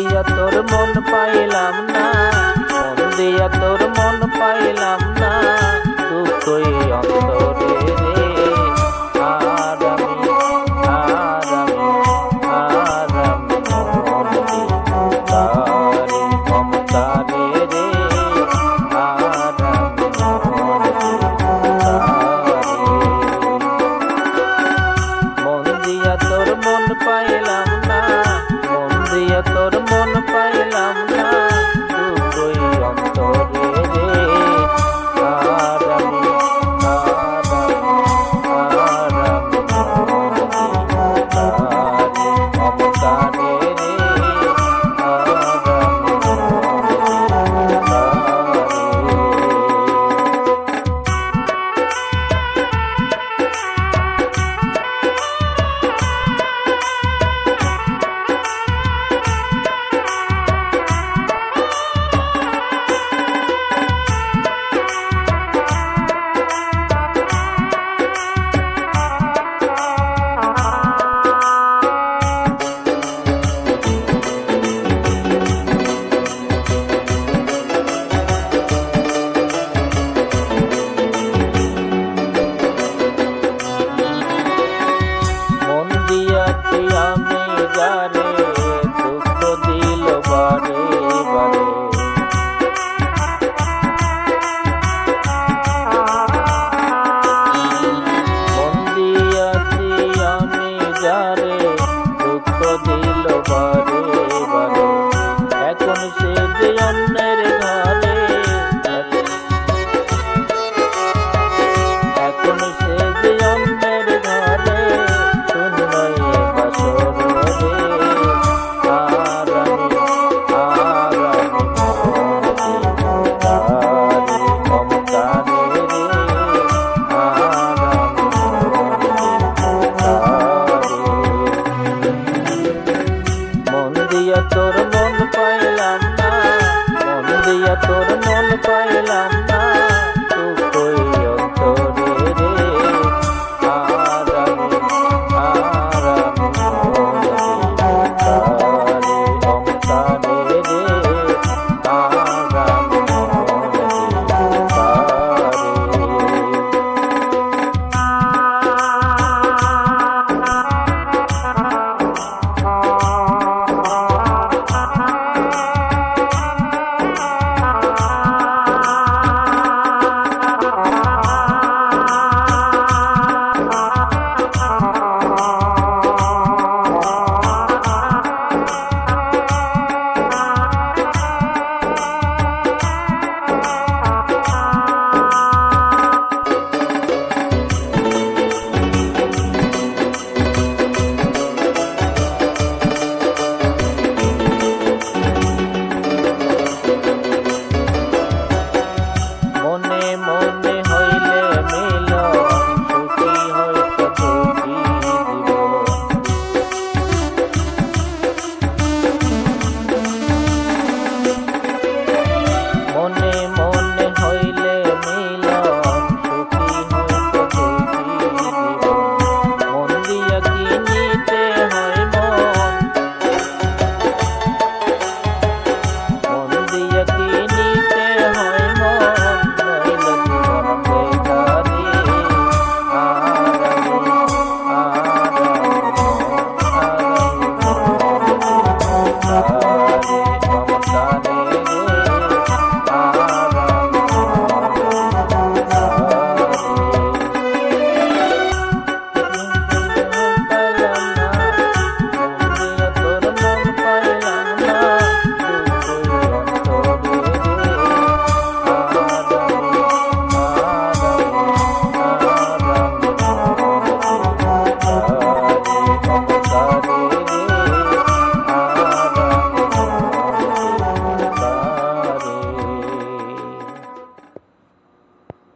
দিয়া তোর মন পাইলাম না, মন দিয়া তোর মন পাইলাম না দুঃখই অন্তরে রে। আর আমি আর আমি আর আমি মমতারে মন পাইলাম না তোর মন পাইলাম বারে বারে। এখন সে অন্যের তোর মন পাইলাম না। মন দিয়া তোর মনে